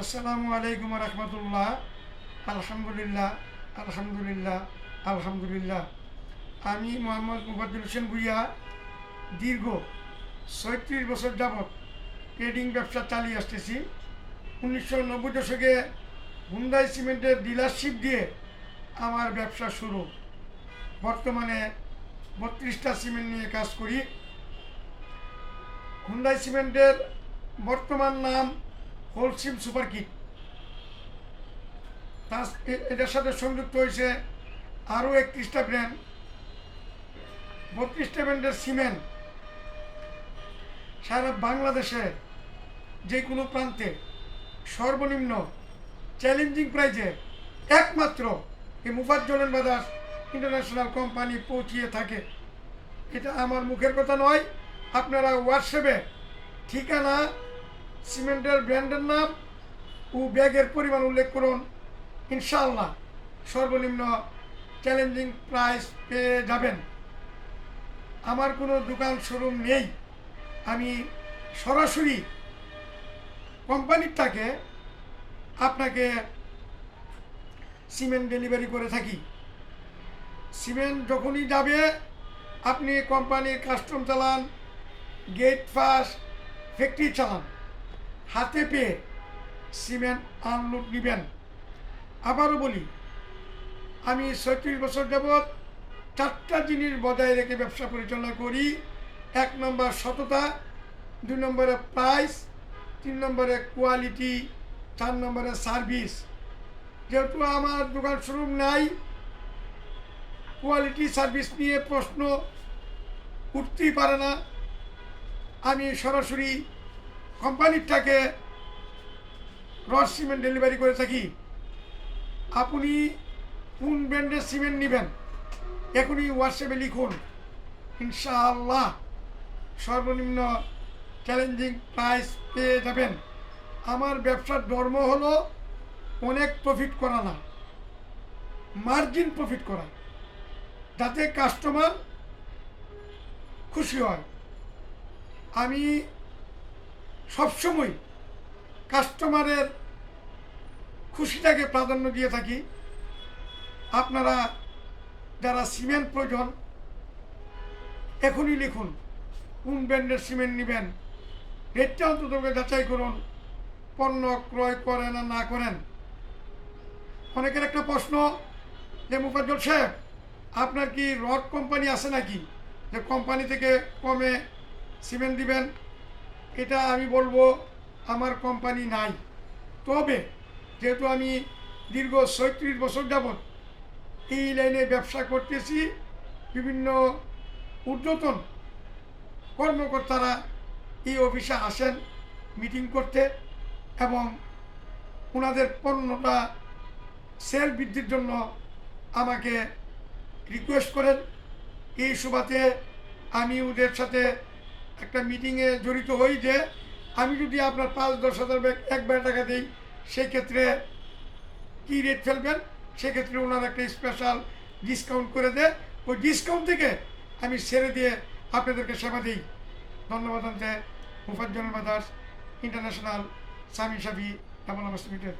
আসসালামু আলাইকুম রহমতুল্লাহ। আলহামদুলিল্লাহ আলহামদুলিল্লাহ আলহামদুলিল্লাহ। আমি মোহাম্মদ মুফাদ্দুল হোসেন ভুইয়া, দীর্ঘ ছয়ত্রিশ বছর যাবৎ ট্রেডিং ব্যবসা চালিয়ে আসতেছি। উনিশশো নব্বই দশকে হুন্ডাই সিমেন্টের ডিলারশিপ দিয়ে আমার ব্যবসা শুরু। বর্তমানে বত্রিশটা সিমেন্ট নিয়ে কাজ করি। হুন্ডাই সিমেন্টের বর্তমান নাম হোলসিম সুপার কিট তার এটার সাথে সংযুক্ত হয়েছে আরও একত্রিশটা ব্র্যান্ড বত্রিশটা ব্র্যান্ডের সিমেন্ট সারা বাংলাদেশে যে কোনো প্রান্তে সর্বনিম্ন চ্যালেঞ্জিং প্রাইজে একমাত্র এই মুফাজ্জলেন বাজার ইন্টারন্যাশনাল কোম্পানি পৌঁছিয়ে থাকে। এটা আমার মুখের কথা নয়, আপনারা হোয়াটসঅ্যাপে ঠিকানা সিমেন্টের ব্র্যান্ডের নাম ও ব্যাগের পরিমাণ উল্লেখ করুন। ইনশাআল্লাহ সর্বনিম্ন চ্যালেঞ্জিং প্রাইস পেয়ে যাবেন। আমার কোনো দোকান শোরুম নেই। আমি সরাসরি কোম্পানিরটাকে আপনাকে সিমেন্ট ডেলিভারি করে থাকি। সিমেন্ট যখনই যাবে, আপনি কোম্পানির কাস্টম চালান গেট পাস ফ্যাক্টরি চালান। হাতে পেয়ে সিমেন্ট আনলোড নেবেন। আবারও বলি, আমি ছয়ত্রিশ বছর যাবৎ চারটা জিনিস বজায় রেখে ব্যবসা পরিচালনা করি। এক নম্বর সততা, দুই নম্বরে প্রাইস তিন নম্বরে কোয়ালিটি চার নম্বরে সার্ভিস যেহেতু আমার দোকান শোরুম নাই কোয়ালিটি সার্ভিস নিয়ে প্রশ্ন উঠতেই পারে না। আমি সরাসরি কোম্পানিরটাকে রস সিমেন্ট ডেলিভারি করে থাকি আপনি কোন ব্র্যান্ডের সিমেন্ট নেবেন? এখনই হোয়াটসঅ্যাপে লিখুন, ইনশাআল্লাহ সর্বনিম্ন চ্যালেঞ্জিং প্রাইস পেয়ে যাবেন। আমার ব্যবসার ধর্ম হলো অনেক প্রফিট করা না মার্জিন প্রফিট করা, যাতে কাস্টমার খুশি হয়। আমি সবসময় কাস্টমারের খুশিটাকে প্রাধান্য দিয়ে থাকি। আপনারা যারা সিমেন্ট প্রয়োজন, এখনই লিখুন, কোন ব্র্যান্ডের সিমেন্ট নেবেন। রেটটা অন্তত যাচাই করুন, পণ্য ক্রয় করেন আর না করেন। অনেকের একটা প্রশ্ন যে, মুফাজ্জল সাহেব, আপনার কি রড কোম্পানি আছে নাকি? যে, কোম্পানি থেকে কমে সিমেন্ট দিবেন? এটা আমি বলব আমার কোম্পানি নাই। তবে যেহেতু আমি দীর্ঘ ছয়ত্রিশ বছর যাবৎ এই লাইনে ব্যবসা করতেছি, বিভিন্ন ঊর্ধ্বতন কর্মকর্তারা এই অফিসে আসেন মিটিং করতে এবং ওনাদের পণ্যটা সেল বৃদ্ধির জন্য আমাকে রিকোয়েস্ট করেন। এই সুবাদে আমি ওদের সাথে একটা মিটিংয়ে জড়িত হই যে, আমি যদি আপনার পাঁচ দশ হাজার ব্যাগ একবার টাকা দিই, সেক্ষেত্রে কী রেট ফেলবেন? সেক্ষেত্রে ওনার একটা স্পেশাল ডিসকাউন্ট করে দেয়। ওই ডিসকাউন্ট থেকে আমি ছেড়ে দিয়ে আপনাদেরকে সেবা দিই। ধন্যবাদ জানতে, মুফাজ্জল মাদার্স ইন্টারন্যাশনাল সামি সাবি ডাবল লিমিটেড